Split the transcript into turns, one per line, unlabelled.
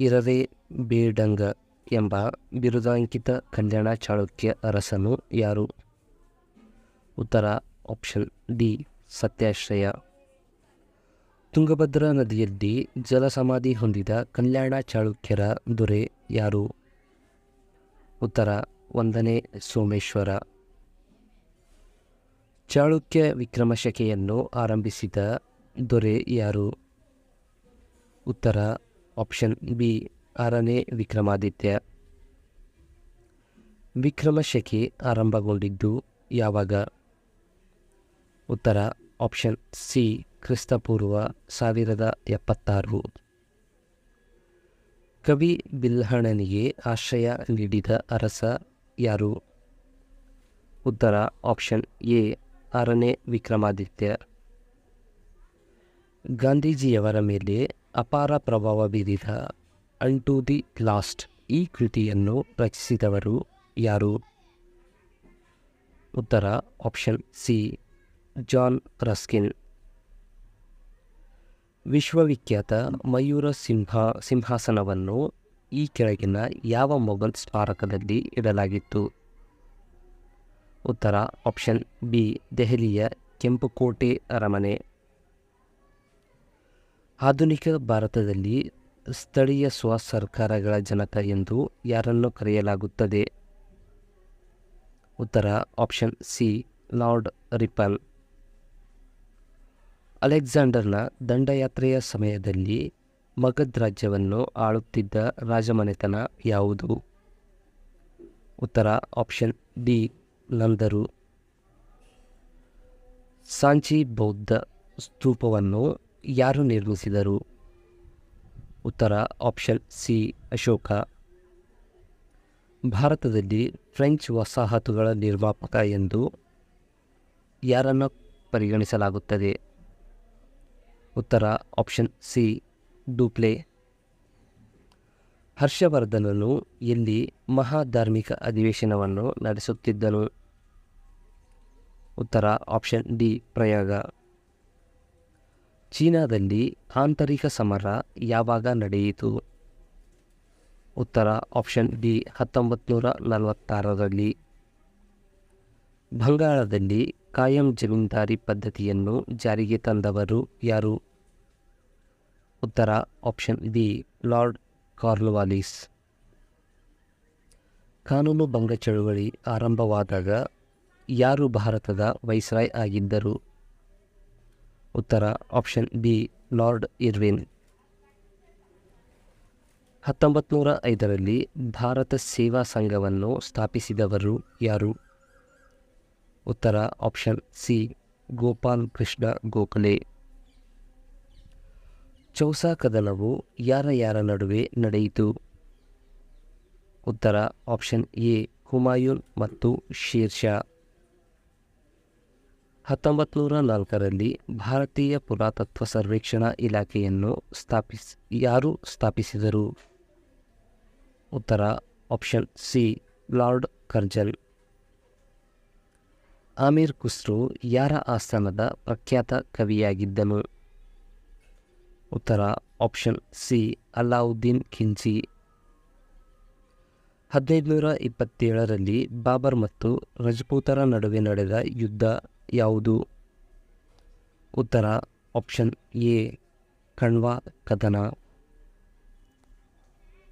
ಇರರೆ ಬೇಡಂಗ ಎಂಬ ಬಿರುದಾಂಕಿತ ಕಲ್ಯಾಣ ಚಾಳುಕ್ಯ ಅರಸನು ಯಾರು? ಉತ್ತರ ಆಪ್ಷನ್ ಡಿ, ಸತ್ಯಾಶ್ರಯ. ತುಂಗಭದ್ರಾ ನದಿಯಲ್ಲಿ ಜಲಸಮಾಧಿ ಹೊಂದಿದ ಕಲ್ಯಾಣ ಚಾಳುಕ್ಯರ ದೊರೆ ಯಾರು? ಉತ್ತರ ಒಂದನೇ ಸೋಮೇಶ್ವರ. ಚಾಳುಕ್ಯ ವಿಕ್ರಮಶಕೆಯನ್ನು ಆರಂಭಿಸಿದ ದೊರೆ ಯಾರು? ಉತ್ತರ ಆಪ್ಷನ್ ಬಿ ಆರನೇ ವಿಕ್ರಮಾದಿತ್ಯ. ವಿಕ್ರಮಶಕೆ ಆರಂಭಗೊಂಡಿದ್ದು ಯಾವಾಗ? ಉತ್ತರ ಆಪ್ಷನ್ ಸಿ ಕ್ರಿಸ್ತಪೂರ್ವ ಸಾವಿರದ ಎಪ್ಪತ್ತಾರು. ಕವಿ ಬಿಲ್ಹಣನಿಗೆ ಆಶ್ರಯ ನೀಡಿದ ಅರಸ ಯಾರು? ಉತ್ತರ ಆಪ್ಷನ್ ಎ ಆರನೇ ವಿಕ್ರಮಾದಿತ್ಯ. ಗಾಂಧೀಜಿಯವರ ಮೇಲೆ ಅಪಾರ ಪ್ರಭಾವ ಬೀರಿದ ಅಂಟು ದಿ ಲಾಸ್ಟ್ ಈ ಕೃತಿಯನ್ನು ರಚಿಸಿದವರು ಯಾರು? ಉತ್ತರ, ಆಪ್ಷನ್ ಸಿ, ಜಾನ್ ರಸ್ಕಿನ್. ವಿಶ್ವವಿಖ್ಯಾತ ಮಯೂರ ಸಿಂಹ, ಸಿಂಹಾಸನವನ್ನು ಈ ಕೆಳಗಿನ ಯಾವ ಮೊಘಲ್ ಸ್ಮಾರಕದಲ್ಲಿ ಇಡಲಾಗಿತ್ತು? ಉತ್ತರ, ಆಪ್ಷನ್ ಬಿ, ದೆಹಲಿಯ ಕೆಂಪುಕೋಟೆ ಅರಮನೆ. ಆಧುನಿಕ ಭಾರತದಲ್ಲಿ ಸ್ಥಳೀಯ ಸ್ವ ಸರ್ಕಾರಗಳ ಜನಕ ಎಂದು ಯಾರನ್ನು ಕರೆಯಲಾಗುತ್ತದೆ? ಉತ್ತರ, ಆಪ್ಷನ್ ಸಿ, ಲಾರ್ಡ್ ರಿಪನ್ ಅಲೆಕ್ಸಾಂಡರ್ನ ದಂಡಯಾತ್ರೆಯ ಸಮಯದಲ್ಲಿ ಮಗಧ್ ರಾಜ್ಯವನ್ನು ಆಳುತ್ತಿದ್ದ ರಾಜಮನೆತನ ಯಾವುದು? ಉತ್ತರ, ಆಪ್ಷನ್ ಡಿ, ನಂದರು. ಸಾಂಚಿ ಬೌದ್ಧ ಸ್ತೂಪವನ್ನು ಯಾರು ನಿರ್ಮಿಸಿದರು? ಉತ್ತರ, ಆಪ್ಷನ್ ಸಿ, ಅಶೋಕ. ಭಾರತದಲ್ಲಿ ಫ್ರೆಂಚ್ ವಸಾಹತುಗಳ ನಿರ್ಮಾಪಕ ಎಂದು ಯಾರನ್ನು ಪರಿಗಣಿಸಲಾಗುತ್ತದೆ? ಉತ್ತರ, ಆಪ್ಷನ್ ಸಿ, ಡೂಪ್ಲೆ. ಹರ್ಷವರ್ಧನನು ಎಲ್ಲಿ ಮಹಾಧಾರ್ಮಿಕ ಅಧಿವೇಶನವನ್ನು ನಡೆಸುತ್ತಿದ್ದನು. ಉತ್ತರ, ಆಪ್ಷನ್ ಡಿ, ಪ್ರಯಾಗ. ಚೀನಾದಲ್ಲಿ ಆಂತರಿಕ ಸಮರ ಯಾವಾಗ ನಡೆಯಿತು? ಉತ್ತರ ಆಪ್ಷನ್ ಡಿ ಹತ್ತೊಂಬತ್ತು ನೂರ ನಲವತ್ತಾರರಲ್ಲಿ. ಬಂಗಾಳದಲ್ಲಿ ಕಾಯಂ ಜಮೀನ್ದಾರಿ ಪದ್ಧತಿಯನ್ನು ಜಾರಿಗೆ ತಂದವರು ಯಾರು? ಉತ್ತರ ಆಪ್ಷನ್ ಬಿ ಲಾರ್ಡ್ ಕಾರ್ಲ್ವಾಲಿಸ್. ಕಾನೂನು ಭಂಗ ಚಳುವಳಿ ಆರಂಭವಾದಾಗ ಯಾರು ಭಾರತದ ವೈಸ್ರಾಯ್ ಆಗಿದ್ದರು? ಉತ್ತರ ಆಪ್ಷನ್ ಬಿ, ಲಾರ್ಡ್ ಇರ್ವಿನ್. ಹತ್ತೊಂಬತ್ತು ನೂರ ಐದರಲ್ಲಿ ಭಾರತ ಸೇವಾ ಸಂಘವನ್ನು ಸ್ಥಾಪಿಸಿದವರು ಯಾರು? ಉತ್ತರ ಆಪ್ಷನ್ ಸಿ, ಗೋಪಾಲ್ ಕೃಷ್ಣ ಗೋಖಲೆ. ಚೌಸಾ ಕದನವು ಯಾರ ಯಾರ ನಡುವೆ ನಡೆಯಿತು? ಉತ್ತರ ಆಪ್ಷನ್ ಎ, ಹುಮಾಯೂನ್ ಮತ್ತು ಶೇರ್ ಶಾ ಹತ್ತೊಂಬತ್ತು ನೂರ ನಾಲ್ಕರಲ್ಲಿ ಭಾರತೀಯ ಪುರಾತತ್ವ ಸರ್ವೇಕ್ಷಣಾ ಇಲಾಖೆಯನ್ನು ಸ್ಥಾಪಿಸ್, ಯಾರು ಸ್ಥಾಪಿಸಿದರು? ಉತ್ತರ, option C, lord Curzon. Amir Khusro ಯಾರ ಆಸ್ಥಾನದ ಪ್ರಖ್ಯಾತ ಕವಿಯಾಗಿದ್ದನು? ಉತ್ತರ, ಆಪ್ಷನ್ ಸಿ ಅಲಾವುದ್ದೀನ್ ಹದಿನೈದು ನೂರ ಇಪ್ಪತ್ತೇಳರಲ್ಲಿ ಬಾಬರ್ ಮತ್ತು ರಜಪೂತರ ನಡುವೆ ನಡೆದ ಯುದ್ಧ ಯಾವುದು? ಉತ್ತರ ಆಪ್ಷನ್ ಎ ಕಣ್ವಾ ಕದನ.